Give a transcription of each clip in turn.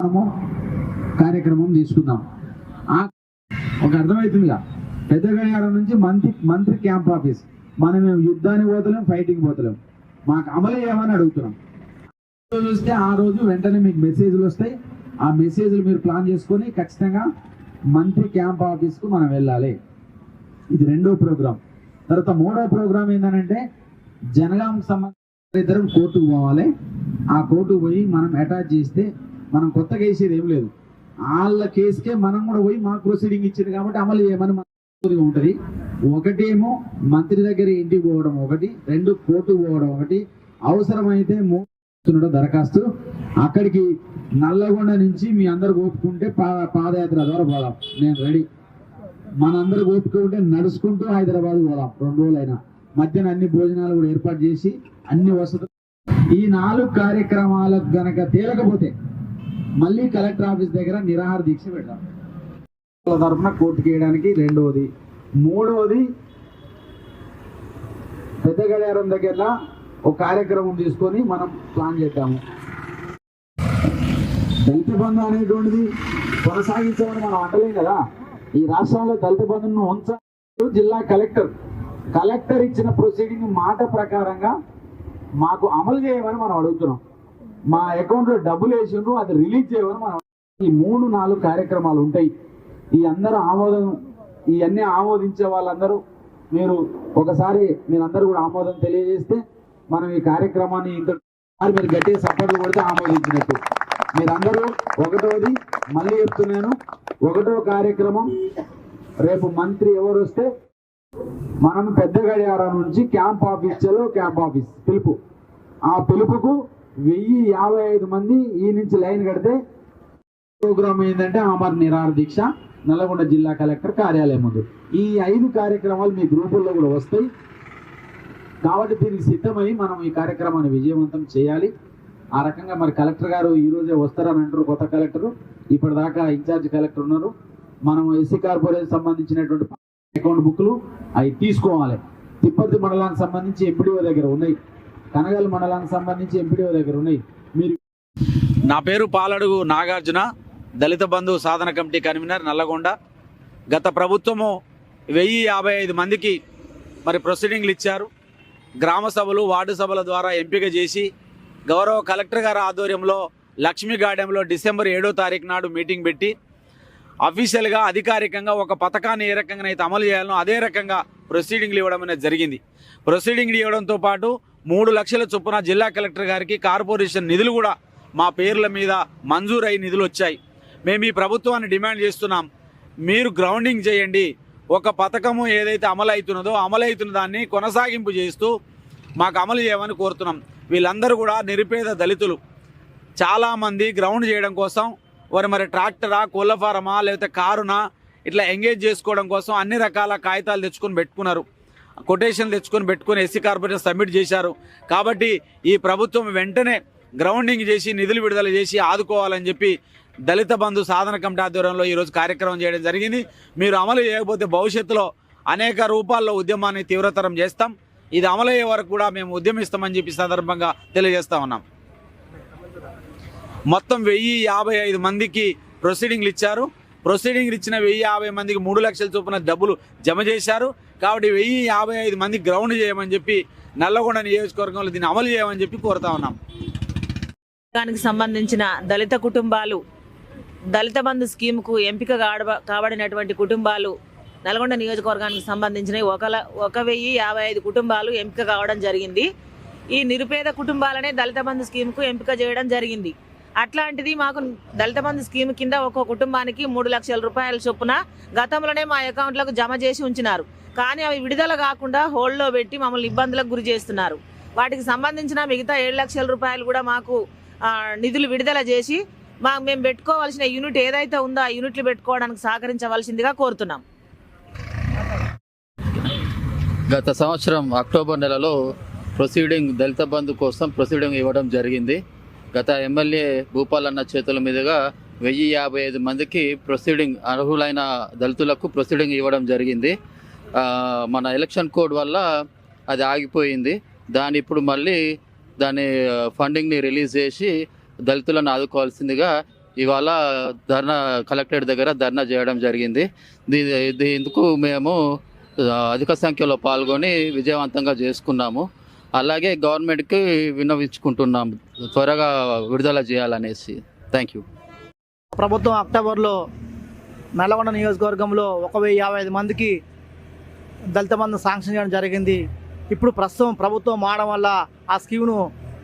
మనము కార్యక్రమం తీసుకుందాం. ఒక అర్థమవుతుందిగా. పెద్ద గడియారం నుంచి మంత్రి మంత్రి క్యాంప్ ఆఫీస్. మనం యుద్ధానికి పోతలేం ఫైటింగ్ పోతలేం. మాకు అమలు చేయమని అడుగుతున్నాం. చూస్తే వస్తే ఆ రోజు వెంటనే మీకు మెసేజ్లు వస్తాయి. ఆ మెసేజ్లు మీరు ప్లాన్ చేసుకొని ఖచ్చితంగా మంత్రి క్యాంప్ ఆఫీస్కు మనం వెళ్ళాలి. ఇది రెండో ప్రోగ్రామ్ తర్వాత మూడో ప్రోగ్రామ్ ఏంటంటే జనగాం సంబంధించిన ఇద్దరం కోర్టుకు పోవాలి. ఆ కోర్టుకు పోయి మనం అటాచ్ చేస్తే మనం కొత్తగా వేసేది ఏం లేదు. వాళ్ళ కేసుకే మనం కూడా పోయి మాకు ప్రొసీడింగ్ ఇచ్చింది కాబట్టి అమలు చేయమని మనకు ఉంటుంది. ఒకటేమో మంత్రి దగ్గర ఇంటికి పోవడం ఒకటి రెండు కోర్టు పోవడం ఒకటి అవసరమైతే మూడు దరఖాస్తు. అక్కడికి నల్లగొండ నుంచి మీ అందరు ఒప్పుకుంటే పా పాదయాత్ర ద్వారా పోదాం. నేను రెడీ. మనందరూ ఒప్పుకుంటే నడుచుకుంటూ హైదరాబాద్ పోదాం. రెండు రోజులైనా. మధ్యన అన్ని భోజనాలు కూడా ఏర్పాటు చేసి అన్ని వసతులు ఈ నాలుగు కార్యక్రమాలకు గనక తేలకపోతే మళ్ళీ కలెక్టర్ ఆఫీస్ దగ్గర నిరాహార దీక్ష పెడదాం తరఫున కోర్టుకి వేయడానికి రెండవది మూడవది పెద్ద గడియారం దగ్గర ఒక కార్యక్రమం తీసుకొని మనం ప్లాన్ చేద్దాము. దళిత బంధం అనేటువంటిది కొనసాగించమని మనం అంటలేం కదా. ఈ రాష్ట్రంలో దళిత బంధును ఉంచారు జిల్లా కలెక్టర్. కలెక్టర్ ఇచ్చిన ప్రొసీడింగ్ మాట ప్రకారంగా మాకు అమలు చేయమని మనం అడుగుతున్నాం. మా అకౌంట్లో డబ్బులు వేసిండ్రు అది రిలీజ్ చేయమని మనం ఈ మూడు నాలుగు కార్యక్రమాలు ఉంటాయి. ఈ అందరూ ఆమోదం ఇవన్నీ ఆమోదించే వాళ్ళందరూ మీరు ఒకసారి మీరందరూ కూడా ఆమోదం తెలియజేస్తే మనం ఈ కార్యక్రమాన్ని ఇంత మీరు గట్టిగా సపోర్ట్లు కొడితే ఆమోదించినట్టు. మీరందరూ ఒకటోది మళ్ళీ చెప్తున్నాను ఒకటో కార్యక్రమం రేపు మంత్రి ఎవరు వస్తే మనం పెద్ద గడియారం నుంచి క్యాంప్ ఆఫీస్ చలో క్యాంప్ ఆఫీస్ పిలుపు. ఆ పిలుపుకు వెయ్యి యాభై ఐదు మంది ఈ నుంచి లైన్ కడితే ప్రోగ్రామ్ ఏంటంటే అమర్ నిరాహార దీక్ష నల్లగొండ జిల్లా కలెక్టర్ కార్యాలయం ముందు. ఈ ఐదు కార్యక్రమాలు మీ గ్రూపుల్లో కూడా వస్తాయి. కాబట్టి దీనికి సిద్ధమై మనం ఈ కార్యక్రమాన్ని విజయవంతం చేయాలి. ఆ రకంగా మరి కలెక్టర్ గారు ఈరోజే వస్తారని అంటారు కొత్త కలెక్టర్. ఇప్పటిదాకా ఇన్ఛార్జ్ కలెక్టర్ ఉన్నారు. మనం ఎస్సీ కార్పొరేషన్ సంబంధించినటువంటి అకౌంట్ బుక్లు అవి తీసుకోవాలి. తిప్పర్తి మండలానికి సంబంధించి ఎంపీడీఓ దగ్గర ఉన్నాయి. కనగల్ మండలానికి సంబంధించి ఎంపీడీఓ దగ్గర ఉన్నాయి. మీరు నా పేరు పాలడుగు నాగార్జున దళిత బంధు సాధన కమిటీ కన్వీనర్ నల్లగొండ. గత ప్రభుత్వము వెయ్యి యాభై ఐదు మందికి మరి ప్రొసీడింగ్లు ఇచ్చారు. గ్రామ సభలు వార్డు సభల ద్వారా ఎంపిక చేసి గౌరవ కలెక్టర్ గారి ఆధ్వర్యంలో లక్ష్మీ గార్డెన్లో డిసెంబర్ ఏడో తారీఖు నాడు మీటింగ్ పెట్టి అఫీషియల్గా అధికారికంగా ఒక పథకాన్ని ఏ రకంగా అయితే అమలు చేయాలనో అదే రకంగా ప్రొసీడింగ్లు ఇవ్వడం అనేది జరిగింది. ప్రొసీడింగ్లు ఇవ్వడంతో పాటు మూడు లక్షల చొప్పున జిల్లా కలెక్టర్ గారికి కార్పొరేషన్ నిధులు కూడా మా పేర్ల మీద మంజూరై నిధులు వచ్చాయి. మేము ఈ ప్రభుత్వాన్ని డిమాండ్ చేస్తున్నాం. మీరు గ్రౌండింగ్ చేయండి. ఒక పథకము ఏదైతే అమలు అవుతున్నదో దాన్ని కొనసాగింపు చేస్తూ మాకు అమలు చేయమని కోరుతున్నాం. వీళ్ళందరూ కూడా నిరుపేద దళితులు. చాలామంది గ్రౌండ్ చేయడం కోసం వారు మరి ట్రాక్టరా కోళ్ళ ఫారమా లేకపోతే కారునా ఇట్లా ఎంగేజ్ చేసుకోవడం కోసం అన్ని రకాల కాగితాలు తెచ్చుకొని పెట్టుకున్నారు. కొటేషన్ తెచ్చుకొని పెట్టుకొని ఎస్సీ కార్పొరేషన్ సబ్మిట్ చేశారు. కాబట్టి ఈ ప్రభుత్వం వెంటనే గ్రౌండింగ్ చేసి నిధులు విడుదల చేసి ఆదుకోవాలని చెప్పి దళిత బంధు సాధన కమిటీ ఆధ్వర్యంలో ఈరోజు కార్యక్రమం చేయడం జరిగింది. మీరు అమలు చేయకపోతే భవిష్యత్తులో అనేక రూపాల్లో ఉద్యమాన్ని తీవ్రతరం చేస్తాం. ఇది అమలు అయ్యే వరకు కూడా మేము ఉద్యమిస్తామని చెప్పి సందర్భంగా తెలియజేస్తా ఉన్నాం. మొత్తం వెయ్యి యాభై ఐదు మందికి ప్రొసీడింగ్లు ఇచ్చారు. ప్రొసీడింగ్ ఇచ్చిన వెయ్యి యాభై మందికి మూడు లక్షల చొప్పున డబ్బులు జమ చేశారు. కాబట్టి వెయ్యి యాభై ఐదు మంది గ్రౌండ్ చేయమని చెప్పి నల్లగొండ నియోజకవర్గంలో దీన్ని అమలు చేయమని చెప్పి కోరుతా ఉన్నాం. దానికి సంబంధించిన దళిత కుటుంబాలు దళిత బంధు స్కీమ్కు ఎంపిక కాడ- కాబడినటువంటి కుటుంబాలు నల్గొండ నియోజకవర్గానికి సంబంధించిన ఒక ఒక వెయ్యి యాభై ఐదు కుటుంబాలు ఎంపిక కావడం జరిగింది. ఈ నిరుపేద కుటుంబాలనే దళిత బంధు స్కీమ్కు ఎంపిక చేయడం జరిగింది. అట్లాంటిది మాకు దళిత బంధు స్కీమ్ కింద ఒక కుటుంబానికి మూడు లక్షల రూపాయల చొప్పున గతంలోనే మా అకౌంట్లకు జమ చేసి ఉంచినారు. కానీ అవి విడుదల కాకుండా హోల్డ్లో పెట్టి మమ్మల్ని ఇబ్బందులకు గురి చేస్తున్నారు. వాటికి సంబంధించిన మిగతా ఏడు లక్షల రూపాయలు కూడా మాకు నిధులు విడుదల చేసి మా మేము పెట్టుకోవాల్సిన యూనిట్ ఏదైతే ఉందో ఆ యూనిట్లు పెట్టుకోవడానికి సహకరించవలసిందిగా కోరుతున్నాం. గత సంవత్సరం అక్టోబర్ నెలలో ప్రొసీడింగ్ దళిత బంధు కోసం ప్రొసీడింగ్ ఇవ్వడం జరిగింది. గత ఎమ్మెల్యే భూపాలన్న చేతుల మీదుగా వెయ్యి యాభై ఐదు మందికి ప్రొసీడింగ్ అర్హులైన దళితులకు ప్రొసీడింగ్ ఇవ్వడం జరిగింది. మన ఎలక్షన్ కోడ్ వల్ల అది ఆగిపోయింది. దాని ఇప్పుడు మళ్ళీ దాని ఫండింగ్ని రిలీజ్ చేసి దళితులను ఆదుకోవాల్సిందిగా ఇవాళ ధర్నా కలెక్టరేట్ దగ్గర ధర్నా చేయడం జరిగింది. దీ ఇందుకు మేము అధిక సంఖ్యలో పాల్గొని విజయవంతంగా చేసుకున్నాము. అలాగే గవర్నమెంట్కి విన్నవించుకుంటున్నాం. త్వరగా విడుదల చేయాలనేసి. Thank you. ప్రభుత్వం అక్టోబర్లో నల్లగొండ నియోజకవర్గంలో ఒక వెయ్యి యాభై ఐదు మందికి దళిత బంధు శాంక్షన్ చేయడం జరిగింది. ఇప్పుడు ప్రస్తుతం ప్రభుత్వం మారడం వల్ల ఆ స్కీమ్ను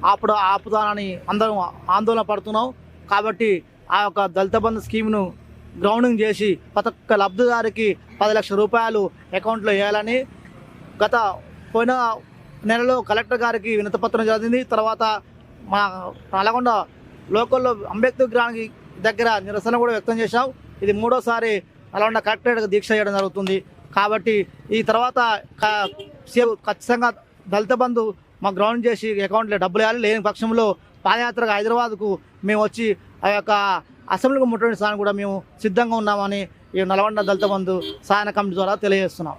ఆపడం ఆపుతానని అందరం ఆందోళన పడుతున్నాం. కాబట్టి ఆ యొక్క దళిత బంధు స్కీమ్ను గ్రౌండింగ్ చేసి ప్రతి ఒక్క లబ్ధిదారికి పది లక్షల రూపాయలు అకౌంట్లో వేయాలని గత పోయిన నెలలో కలెక్టర్ గారికి వినతిపత్రం జరిగింది. తర్వాత మా నల్గొండ లోకల్లో అంబేద్కర్ విగ్రహానికి దగ్గర నిరసన కూడా వ్యక్తం చేశాం. ఇది మూడోసారి నల్గొండ కలెక్టరేట్ దీక్ష చేయడం జరుగుతుంది. కాబట్టి ఈ తర్వాత సీఎం ఖచ్చితంగా దళిత బంధు మా గ్రౌండ్ చేసి అకౌంట్లో డబ్బులు వేయాలి. లేని పక్షంలో పాదయాత్రగా హైదరాబాద్కు మేము వచ్చి ఆ యొక్క అసెంబ్లీకి ముట్టడి స్థానం కూడా మేము సిద్ధంగా ఉన్నామని ఈ నల్గొండ దళిత బంధు సహాయన కమిటీ ద్వారా తెలియజేస్తున్నాం.